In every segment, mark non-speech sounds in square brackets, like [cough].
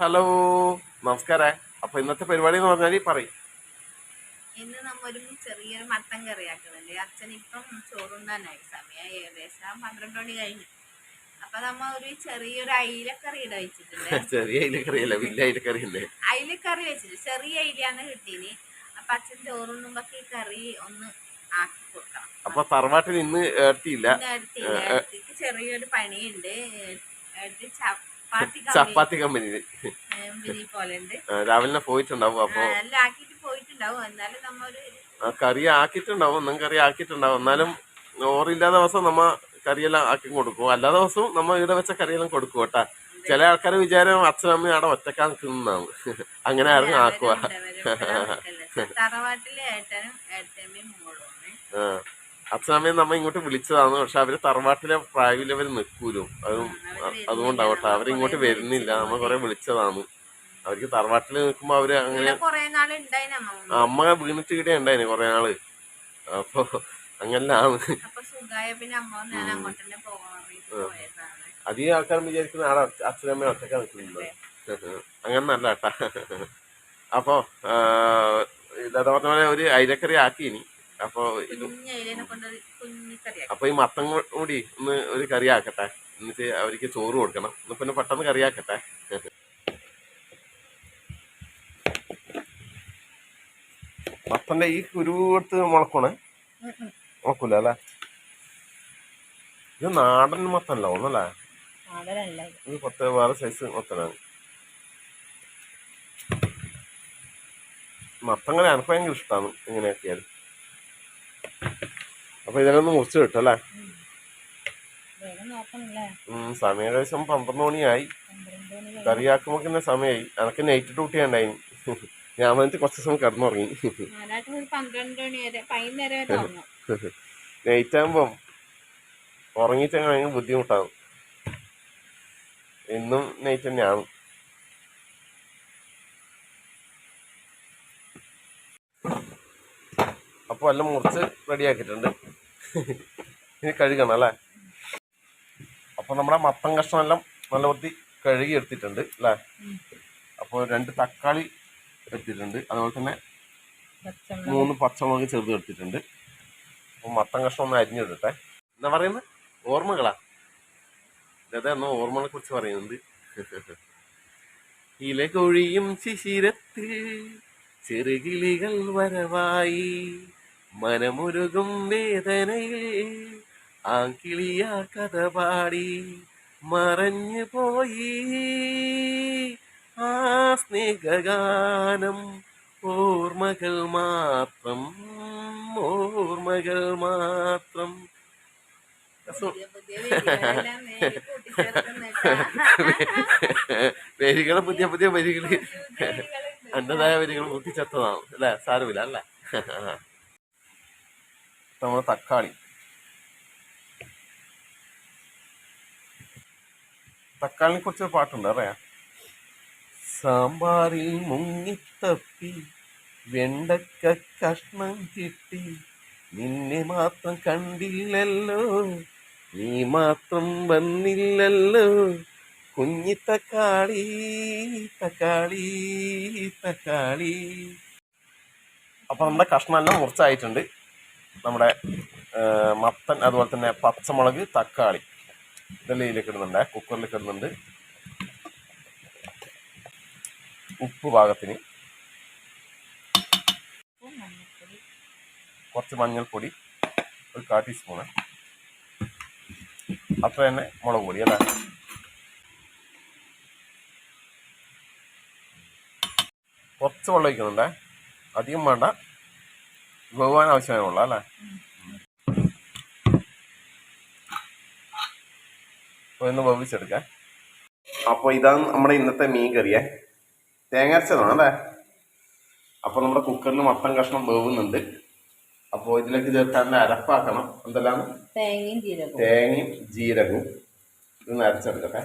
Hello നമസ്കാരം. അപ്പൊ ഇന്നത്തെ പരിപാടി എന്ന് പറഞ്ഞാൽ പറയും. ഇന്ന് നമ്മൊരു ചെറിയൊരു മട്ടൻ കറി ആക്കുന്നുണ്ട് അച്ഛൻ ഇപ്പം ചോറുണ്ടാനായി സമയം ഏകദേശം പന്ത്രണ്ട് മണി കഴിഞ്ഞു. അപ്പൊ നമ്മ ഒരു ചെറിയൊരു അയിലക്കറി ഇട വെച്ചിട്ടുണ്ട്. [laughs] ചെറിയ അയിലക്കറിയല്ല വലിയ അയിലക്കറി അല്ലേ? അയിലക്കറി വെച്ചിട്ട് ചെറിയ അയിലാണ് കിട്ടീന്. അപ്പൊ അച്ഛൻ ചോറുണ്ണുമ്പോ ഈ കറി ഒന്ന് ആക്കി കൊടുക്കണം. അപ്പൊ തറവാട്ടിൽ ഇന്ന് ഏർത്തിയില്ല. ചെറിയൊരു പണിയുണ്ട്. അടുത്ത് ചപ്പാത്തി കമ്പനി. രാവിലെ പോയിട്ടുണ്ടാവും അപ്പൊ. കറി ആക്കിയിട്ടുണ്ടാവും. ഒന്നും കറി ആക്കിയിട്ടുണ്ടാവും. എന്നാലും ഓറില്ലാത്ത ദിവസം നമ്മ കറിയെല്ലാം ആക്കി കൊടുക്കും. എല്ലാ ദിവസവും നമ്മ ഇവിടെ വെച്ച കറിയെല്ലാം കൊടുക്കും കേട്ടാ. ചില ആൾക്കാർ വിചാരം അച്ഛനും അമ്മയും അവിടെ ഒറ്റക്കാ നിൽക്കുന്നതാണ് അങ്ങനെ ആരും ആക്കുക തറവാട്ടിലെ ഏട്ടനും ഏട്ടമ്മയും. അച്ഛനമ്മയും നമ്മ ഇങ്ങോട്ട് വിളിച്ചതാണ്. പക്ഷെ അവർ തറവാട്ടിലെ പ്രായമില്ലവർ നിൽക്കൂലോ അതും അതുകൊണ്ടാവട്ടെ അവരിങ്ങോട്ട് വരുന്നില്ല. നമ്മ കുറെ വിളിച്ചതാണ്. അവർക്ക് തറവാട്ടിൽ നിൽക്കുമ്പോ അവർ അങ്ങനെ അമ്മ വീണിട്ട് ഇവിടെ ഉണ്ടായിന് കുറെ നാൾ. അപ്പൊ അങ്ങനെയാണ്. അധികം ആൾക്കാരും വിചാരിക്കുന്ന ആടെ അച്ഛനമ്മ ഒറ്റക്ക നിൽക്കുന്നത്. അങ്ങനെ നല്ല കേട്ടാ അപ്പോ ഇതാ പറഞ്ഞ പോലെ ഒരു അയിലക്കറി ആക്കി ഇനി അപ്പൊ ഇത് അപ്പൊ ഈ മത്തം കൂടി ഒന്ന് ഒരു കറി ആക്കട്ടെ എന്നിട്ട് അവർക്ക് ചോറ് കൊടുക്കണം. ഒന്ന് പിന്നെ പെട്ടെന്ന് കറി ആക്കട്ടെ മത്തന്റെ ഈ കുരു എടുത്ത് മുളക്കണേ മുളക്കൂല അല്ലേ? ഇത് നാടൻ മത്തല്ല ഒന്നല്ലേ? ഇത്. പത്ത് വേറെ സൈസ് മത്തനാണ്. മത്തങ്ങനെ എനിക്ക് ഭയങ്കര ഇഷ്ടമാണ് ഇങ്ങനെയൊക്കെയാൽ അപ്പൊ ഇതിലൊന്ന് മുറിച്ച് കിട്ടും അല്ലേ? സമയം ഏകദേശം പന്ത്രണ്ട് മണിയായി. കറിയാക്കുമ്പോക്കുന്ന തന്നെ സമയമായി അതൊക്കെ നൈറ്റ് ഡ്യൂട്ടി ഉണ്ടായി ഞാൻ വന്നിട്ട് കുറച്ച് സമയം കിടന്നുറങ്ങി. നൈറ്റ് ആകുമ്പം ഉറങ്ങിയിട്ട് ഭയങ്കര ബുദ്ധിമുട്ടാണ് ഇന്നും നൈറ്റ് തന്നെയാണ്. അപ്പോൾ എല്ലാം മുറിച്ച് റെഡിയാക്കിയിട്ടുണ്ട് ഇനി കഴുകണം അല്ലേ? അപ്പോൾ നമ്മുടെ മത്തൻ കഷ്ണം എല്ലാം നല്ല വൃത്തി കഴുകി എടുത്തിട്ടുണ്ട് അല്ലേ? അപ്പോൾ രണ്ട് തക്കാളി എടുത്തിട്ടുണ്ട്. അതുപോലെ തന്നെ മൂന്ന് പച്ചമുളക് ചെറുത് എടുത്തിട്ടുണ്ട്. അപ്പോൾ മത്തൻ കഷ്ണം ഒന്ന് എടുത്തെ എന്താ പറയുന്നത് ഓർമ്മകളാ. അതെ ഒന്ന് ഓർമ്മകളെ കുറിച്ച് പറയുന്നുണ്ട്. [laughs] ഇലകൊഴിയും ശിശിരത്തിൽ ചെറുകിളികൾ വരവായി. മനമുരുകും വേദനയിൽ ആങ്കിളിയാ കഥ പാടി മറഞ്ഞു പോയി. ആ സ്നേഹഗാനം ഓർമ്മകൾ മാത്രം ഓർമ്മകൾ മാത്രം. സു- പുതിയ പുതിയ വരികൾ അന്നതായ വരികൾ. പുതിയ പുതിയ വരികൾ പുതിയ വരികൾ കൂട്ടിച്ചത്തതാണ്. അല്ലേ? സാരമില്ല അല്ലേ? നമ്മുടെ തക്കാളി. തക്കാളിനെ കുറിച്ച് പാട്ടുണ്ട് അറിയാം സാമ്പാറിൽ മുങ്ങിത്തപ്പി വെണ്ടക്ക കഷ്ണം കിട്ടി. നിന്നെ മാത്രം കണ്ടില്ലല്ലോ നീ മാത്രം വന്നില്ലല്ലോ. കുഞ്ഞി തക്കാളി തക്കാളി തക്കാളി. അപ്പൊ നമ്മുടെ കഷ്ണമെല്ലാം മുറിച്ചായിട്ടുണ്ട്. നമ്മുടെ മത്തൻ അതുപോലെ തന്നെ പച്ചമുളക് തക്കാളി ഇതെല്ലാം ഇതിലേക്ക് ഇടുന്നുണ്ട് കുക്കറിലേക്ക് ഇടുന്നുണ്ട്. ഉപ്പ് പാകത്തിന്. കുറച്ച് മഞ്ഞൾപ്പൊടി ഒരു കാ ടീസ്പൂണ്. അത്ര തന്നെ മുളക് പൊടി അല്ലേ? കുറച്ച് വെള്ളം ഒഴിക്കുന്നുണ്ടേ? അധികം വേണ്ട. വേവാൻ ആവശ്യമായ ഉള്ളു അല്ലേ? അപ്പോൾ ഒന്ന് വേവിച്ചെടുക്കാം അപ്പോൾ ഇതാണ് നമ്മുടെ ഇന്നത്തെ മീൻ കറിയേ. തേങ്ങ അരച്ചതാണ് അല്ലേ? അപ്പോൾ നമ്മുടെ കുക്കറിൽ മത്തൻ കഷ്ണം വേവുന്നുണ്ട് അപ്പോൾ ഇതിലേക്ക് ചേർക്കാൻ അരപ്പാക്കണം. എന്തെല്ലാം? തേങ്ങയും ജീരകവും. തേങ്ങയും ജീരകവും. ഇതൊന്ന് അരച്ചെടുക്കട്ടെ.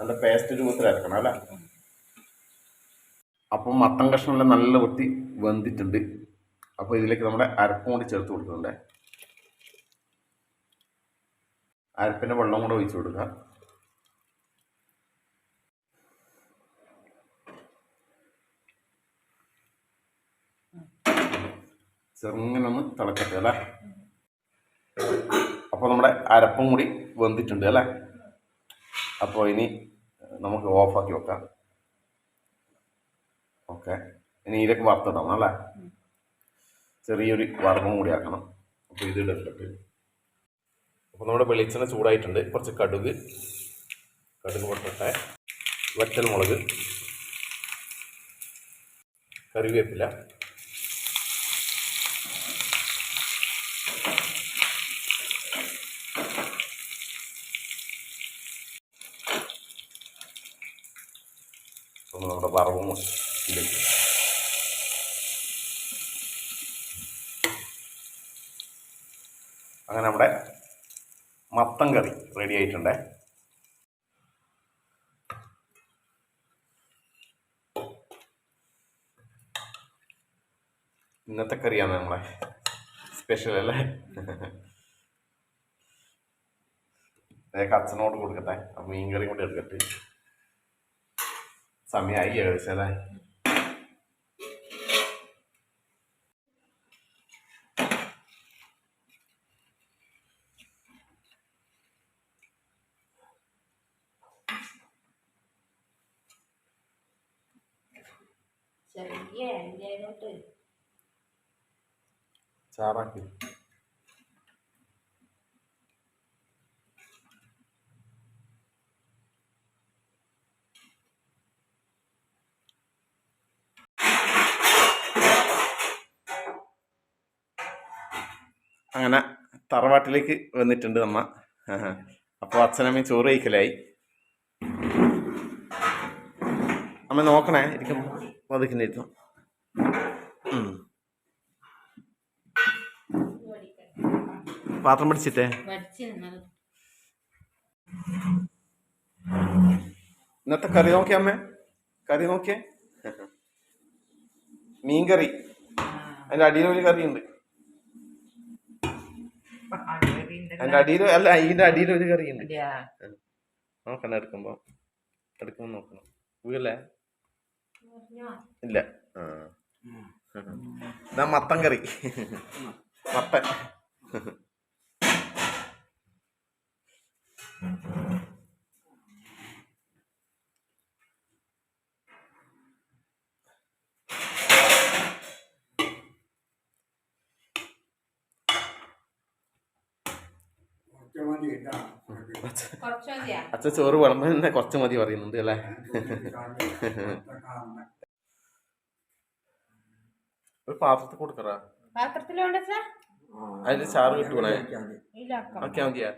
നല്ല പേസ്റ്റ് രൂപത്തിൽ അരക്കണം അല്ലേ? അപ്പം മത്തൻ കഷ്ണമെല്ലാം നല്ല വൃത്തി വെന്തിട്ടുണ്ട്. അപ്പോൾ ഇതിലേക്ക് നമ്മുടെ അരപ്പും കൂടി ചേർത്ത് കൊടുക്കുന്നുണ്ട്. അരപ്പിന്റെ വെള്ളം കൂടെ ഒഴിച്ചു കൊടുക്കുക. ചെറുങ്ങനെ ഒന്ന് തിളക്കട്ടെ അല്ലേ? അപ്പോൾ നമ്മുടെ അരപ്പും കൂടി വെന്തിട്ടുണ്ട് അല്ലേ? അപ്പോൾ ഇനി നമുക്ക് ഓഫാക്കി വെക്കാം. ഓക്കെ. ഇനി ഇതിലേക്ക് വറുത്തിടണം അല്ലേ? ചെറിയൊരു വറവും കൂടി ആക്കണം. അപ്പോൾ ഇത് ഇടത്തിട്ട് അപ്പോൾ നമ്മുടെ വെളിച്ചെണ്ണ ചൂടായിട്ടുണ്ട്. കുറച്ച് കടുക് കടുക് പൊട്ടട്ടെ. വറ്റൽ മുളക് കറിവേപ്പില. നമ്മുടെ വറവും ഇതിലേക്ക് അങ്ങനെ നമ്മുടെ മത്തം കറി റെഡി ആയിട്ടുണ്ട്. ഇന്നത്തെ കറിയാണ് നമ്മളെ സ്പെഷ്യൽ അല്ലേ? അച്ഛനോട് കൊടുക്കട്ടെ. മീൻ കറി കൂടി എടുക്കട്ടെ സമയമായി ഏകദേശം അല്ലേ? ചെറിയ എണ്ണയിലോട്ട് ചാറാക്കി. അങ്ങനെ തറവാട്ടിലേക്ക് വന്നിട്ടുണ്ട് നമ്മ അപ്പോൾ അച്ഛനമ്മയും ചോറ് കഴിക്കലായി. അമ്മ നോക്കണേ പതുക്കിന്നിരുന്നു പാത്രം പിടിച്ചിട്ടേ? ഇന്നത്തെ കറി നോക്കിയ അമ്മേ? കറി നോക്കിയേ? [laughs] മീൻ കറി അതിന്റെ അടിയിൽ ഒരു കറിയുണ്ട്. അതിന്റെ അടിയിൽ അല്ല അതിന്റെ അടിയിൽ ഒരു കറിയുണ്ട്. നോക്കണം എടുക്കുമ്പോ. എടുക്കുമ്പോ നോക്കണം. വീഴല്ലേ ഇല്ല ആ ഇതാ മത്തൻ കറി മത്തൻ കുറച്ച് മതിയാ അച്ഛൻ ചോറ് വിളമ്പുന്ന തന്നെ കുറച്ച് മതി പറയുന്നുണ്ട് അല്ലേ? ഒരു പാത്രത്തിൽ കൊടുക്കറാ അതിന്റെ ചാറ് കിട്ടുവണേ ഇതിലാക്കാം നോക്കിയാ മതിയാ.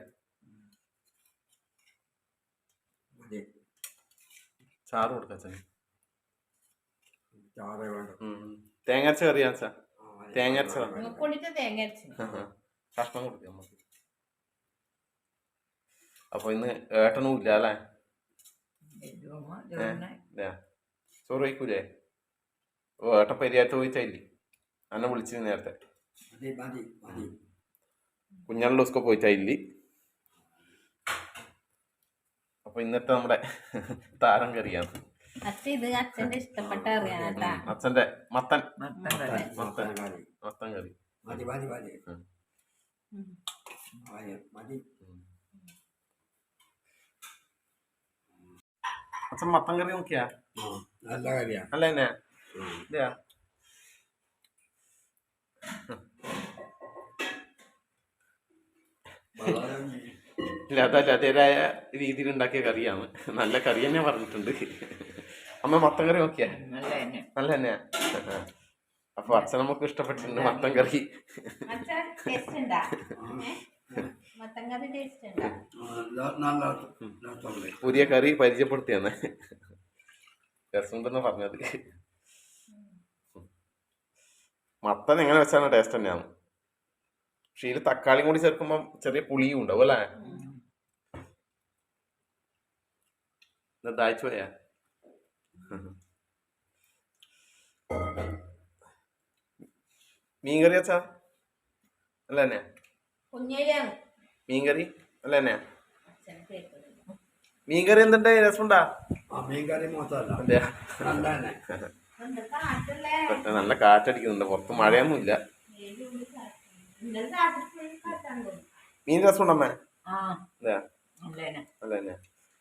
ചാറ് കൊടുക്ക തേങ്ങ അരച്ച കറിയാ തേങ്ങ അരച്ചു [laughs] കഷ്ണം കൊടുക്കാം നമുക്ക് അപ്പൊ ഇന്ന് ഏട്ടനും ഇല്ല അല്ലേ ചോറ് കഴിക്കൂലേ ഓ ഏട്ട പെരിയാത്ത പോയിട്ടില്ലേ? അന്നെ വിളിച്ചു നേരത്തെ. കുഞ്ഞാളുടെ ദിവസമൊക്കെ പോയിട്ടായില്ലേ അപ്പൊ ഇന്നത്തെ നമ്മുടെ താരം കറിയാണ്. അച്ഛൻ ഇത് അച്ഛന്റെ ഇഷ്ടപ്പെട്ട അച്ഛന്റെ മത്തൻ. മത്തൻ. മത്തൻ മത്തൻ. കറി. മതി മതി മതി. മതി അച്ഛൻ മത്തം കറി നോക്കിയാ? നല്ല കാര്യ. അല്ല എന്നെ ഇല്ല അതല്ല രീതിയിൽ ഉണ്ടാക്കിയ കറിയാണ്. നല്ല കറി തന്നെ പറഞ്ഞിട്ടുണ്ട്. അമ്മ മത്തം കറി നോക്കിയാ? നല്ല തന്നെയാ. അപ്പൊ അച്ഛൻ നമുക്ക് ഇഷ്ടപ്പെട്ടിട്ടുണ്ട് മത്തം കറി. [laughs] മത്തൻ കറി പരിചയപ്പെടുത്തിയെന്ന് രസം തന്നെ പുതിയ പറഞ്ഞത്. മത്തൻ എങ്ങനെ വെച്ചാണ് ടേസ്റ്റ് തന്നെയാണ്. പക്ഷെ ഇതിൽ തക്കാളിയും കൂടി ചേർക്കുമ്പോൾ ചെറിയ പുളിയും ഉണ്ടാവും അല്ലേ? ദാഹിച്ചു പോയാ? മീൻകറി അച്ഛാ അല്ല തന്നെ. മീൻകറി അല്ല തന്നെയാ മീൻകറി എന്തുണ്ട്? രസമുണ്ടാ? നല്ല കാറ്റടിക്കുന്നുണ്ട്. പുറത്ത് മഴയൊന്നും ഇല്ല മീൻ രസമുണ്ടമ്മേ നല്ല തന്നെ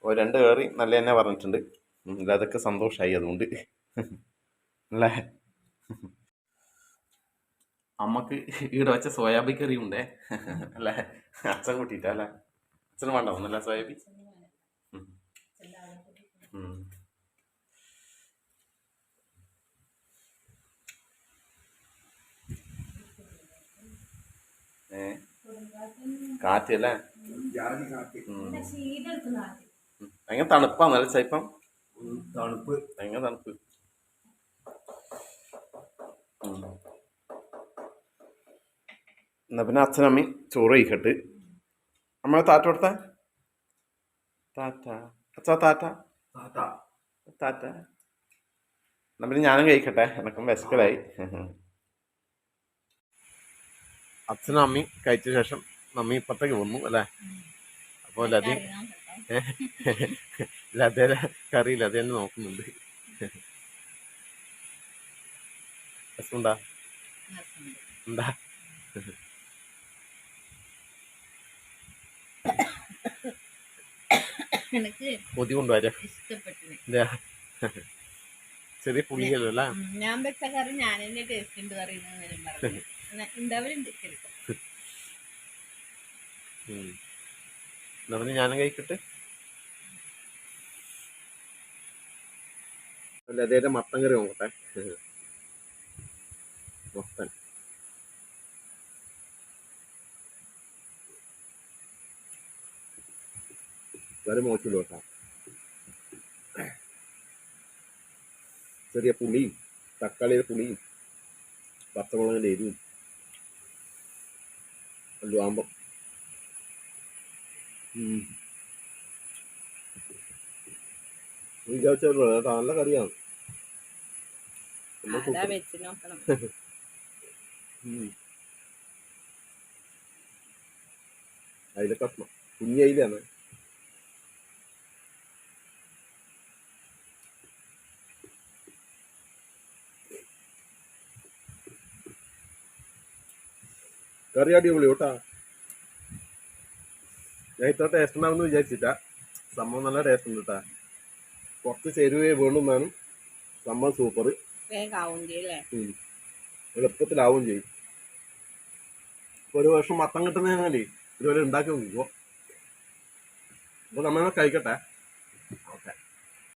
ഓ രണ്ട് കയറി നല്ല തന്നെ പറഞ്ഞിട്ടുണ്ട് അതൊക്കെ സന്തോഷമായി അതുകൊണ്ട്. അല്ലേ? അമ്മയ്ക്ക് ഈടെ വെച്ച സോയാബി കറി ഉണ്ടേ. അല്ലേ? അച്ഛൻ കൂട്ടിയിട്ടാ അല്ലേ? അച്ഛന് വേണ്ട ഒന്നല്ല സോയാബി. ഏ? കാറ്റ് അല്ലേ. ഭയങ്കര തണുപ്പാന്നല്ലേ ചൈപ്പം തണുപ്പ്. ഭയങ്കര തണുപ്പ്. എന്നാ പിന്നെ അച്ഛനമ്മയും ചോറ് കഴിക്കട്ട്. അമ്മ താറ്റ കൊടുത്ത? താറ്റ അച്ഛാ താറ്റ താറ്റ എന്നാൽ പിന്നെ ഞാനും കഴിക്കട്ടെ. എനക്കും വിശക്കലായി. അച്ഛനും അമ്മയും കഴിച്ച ശേഷം നമ്മി ഇപ്പത്തേക്ക് വന്നു അല്ലേ? അപ്പോൾ ലതി [laughs] ലതേ കറി ലതേനെ നോക്കുന്നുണ്ട്. [laughs] രസമുണ്ടാ എന്താ എനിക്ക് കൊതി കൊണ്ടുവരാം ഇഷ്ടപ്പെട്ടു ചെറിയ പുളിയല്ലോ? അല്ലേ ഞാൻ വെച്ച കറി ഞാൻ തന്നെ ടേസ്റ്റ് ഉണ്ട് പറയുന്നത് ഉണ്ടാവലുണ്ട്. എന്നാ ഞാനും കഴിക്കട്ടെ. അല്ല അതേ മത്തൻ കറി നോക്കട്ടെ? മത്തൻ മോശമില്ല കേട്ടോ ചെറിയ പുളിയും തക്കാളിയുടെ പുളിയും പച്ചമുളകിന്റെ എരിവും എല്ലാം ആകുമ്പം വിചാരിച്ചല്ലോ കേട്ടോ നല്ല കറിയാണ് അതിലെ കഷ്ണം കുഞ്ഞി കറി അടിപൊളി കേട്ടാ. ഞാൻ ഇത്ര ടേസ്റ്റ് ഉണ്ടാവുമെന്ന് വിചാരിച്ചിട്ടാ. സംഭവം നല്ല ടേസ്റ്റ് ഉണ്ട് കേട്ടാ കുറച്ച് ചേരുവേ വേണം വേണം സംഭവം സൂപ്പർ വേഗാവും എളുപ്പത്തിലാവും ചെയ്യും. ഒരു വർഷം മത്തം കിട്ടുന്നതിനാലേ ഇതുപോലെ ഉണ്ടാക്കി നോക്കിക്കോ. അപ്പൊ നമ്മൾ കഴിക്കട്ടെ.